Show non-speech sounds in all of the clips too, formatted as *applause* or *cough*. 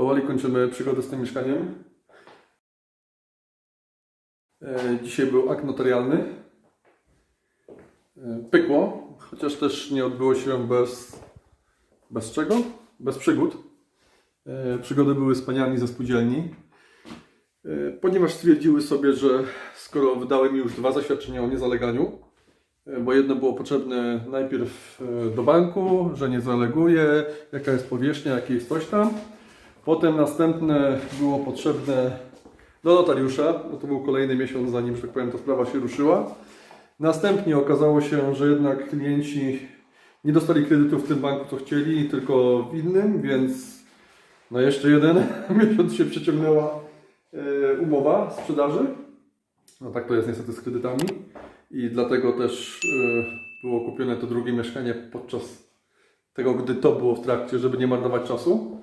Powoli kończymy przygodę z tym mieszkaniem. E, Dzisiaj był akt notarialny. E, Pykło, chociaż też nie odbyło się bez, bez czego? Bez przygód. E, Przygody były z ze spółdzielni, ponieważ stwierdziły sobie, że skoro wydały mi już dwa zaświadczenia o niezaleganiu, bo jedno było potrzebne najpierw do banku, że nie zaleguje, jaka jest powierzchnia, jakie jest coś tam. Potem następne było potrzebne do notariusza, bo to był kolejny miesiąc, zanim, że tak powiem, ta sprawa się ruszyła. Następnie okazało się, że jednak klienci nie dostali kredytu w tym banku, co chcieli, tylko w innym, więc no jeszcze jeden *laughs* miesiąc się przeciągnęła e, umowa sprzedaży. No tak to jest niestety z kredytami i dlatego też e, było kupione to drugie mieszkanie podczas tego, gdy to było w trakcie, żeby nie marnować czasu.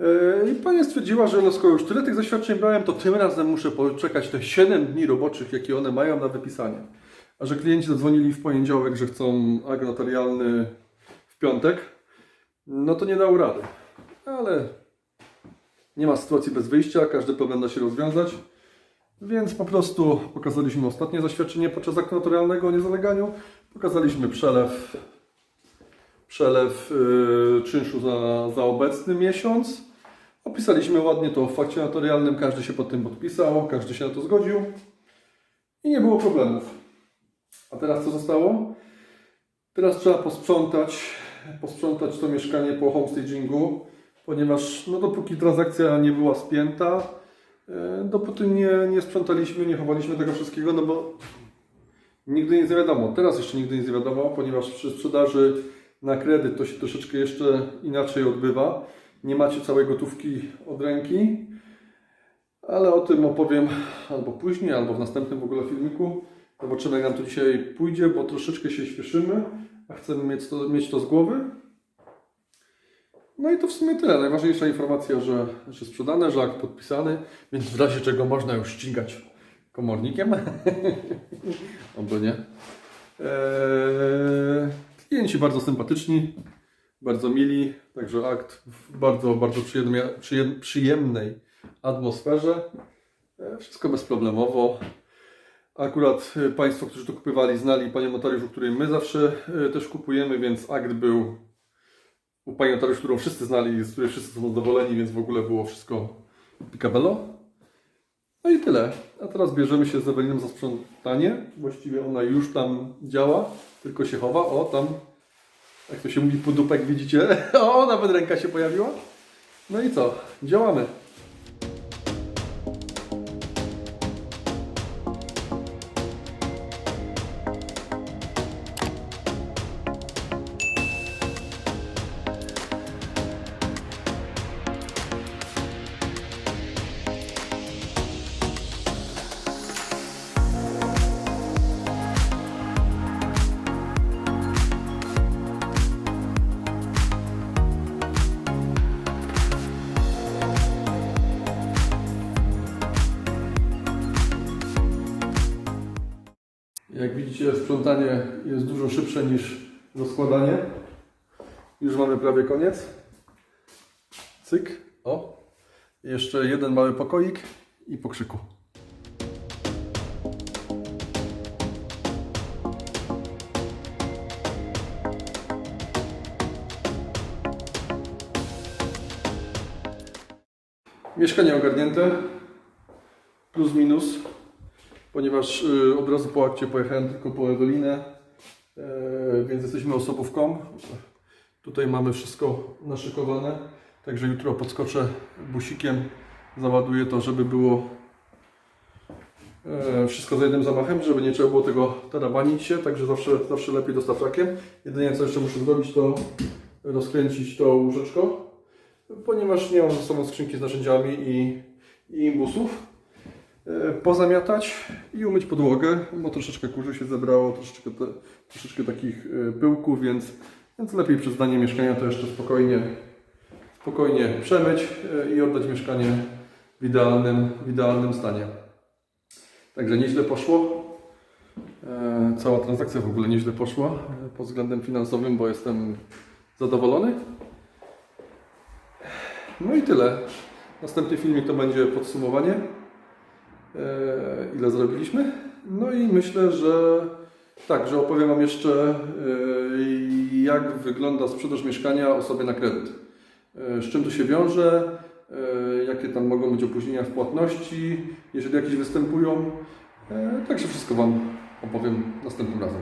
E, I pani stwierdziła, że no skoro już tyle tych zaświadczeń brałem, to tym razem muszę poczekać te 7 dni roboczych, jakie one mają na wypisanie. A że klienci zadzwonili w poniedziałek, że chcą akt notarialny w piątek, no to nie dał rady. Ale nie ma sytuacji bez wyjścia, każdy problem da się rozwiązać. Więc po prostu pokazaliśmy ostatnie zaświadczenie podczas aktu o niezaleganiu. Pokazaliśmy przelew, przelew yy, czynszu za, za obecny miesiąc. Opisaliśmy ładnie to w fakcie notarialnym, każdy się pod tym podpisał, każdy się na to zgodził i nie było problemów. A teraz co zostało? Teraz trzeba posprzątać, posprzątać to mieszkanie po homestagingu, ponieważ no, dopóki transakcja nie była spięta, e, dopóty nie, nie sprzątaliśmy, nie chowaliśmy tego wszystkiego, no bo nigdy nie wiadomo. Teraz jeszcze nigdy nie wiadomo, ponieważ przy sprzedaży na kredyt to się troszeczkę jeszcze inaczej odbywa. Nie macie całej gotówki od ręki, ale o tym opowiem albo później, albo w następnym w ogóle filmiku. Zobaczymy jak nam to dzisiaj pójdzie, bo troszeczkę się śpieszymy, a chcemy mieć to, mieć to z głowy. No i to w sumie tyle. Najważniejsza informacja, że, że sprzedane, że akt podpisany, więc w razie czego można już ścigać komornikiem. *laughs* Albo nie. Eee, klienci bardzo sympatyczni, bardzo mili, także akt w bardzo, bardzo przyjemnej, przyjem, przyjemnej atmosferze. E, Wszystko bezproblemowo. Akurat e, Państwo, którzy to kupywali, znali Panią notariusz, u której my zawsze e, też kupujemy, więc akt był u Pani notariusz, którą wszyscy znali, z której wszyscy są zadowoleni, więc w ogóle było wszystko picabello. No i tyle. A teraz bierzemy się z Eweliną za sprzątanie. Właściwie ona już tam działa, tylko się chowa. O, tam, jak to się mówi, podupek widzicie. *laughs* O, nawet ręka się pojawiła. No i co? Działamy. Jak widzicie, sprzątanie jest dużo szybsze niż rozkładanie. Już mamy prawie koniec. Cyk. O. Jeszcze jeden mały pokoik i po krzyku. Mieszkanie ogarnięte. Plus minus ponieważ y, od razu po akcie pojechałem tylko po Ewelinę, e, więc jesteśmy osobówką. Tutaj mamy wszystko naszykowane, także jutro podskoczę busikiem, załaduję to, żeby było e, wszystko za jednym zamachem, żeby nie trzeba było tego tarabanić się, także zawsze, zawsze lepiej dostawczakiem. Jedynie co jeszcze muszę zrobić, to rozkręcić to łóżeczko, ponieważ nie mam ze sobą skrzynki z narzędziami i, i imbusów pozamiatać i umyć podłogę, bo troszeczkę kurzu się zebrało, troszeczkę, te, troszeczkę takich e, pyłków, więc, więc lepiej przez zdanie mieszkania to jeszcze spokojnie, spokojnie przemyć e, i oddać mieszkanie w idealnym, w idealnym stanie. Także nieźle poszło. E, Cała transakcja w ogóle nieźle poszła e, pod względem finansowym, bo jestem zadowolony. No i tyle. Następny filmik to będzie podsumowanie. E, ile zrobiliśmy. No i myślę, że tak, że opowiem Wam jeszcze, e, jak wygląda sprzedaż mieszkania osobie na kredyt. E, z czym to się wiąże, jakie tam mogą być opóźnienia w płatności, jeżeli jakieś występują. Także wszystko Wam opowiem następnym razem.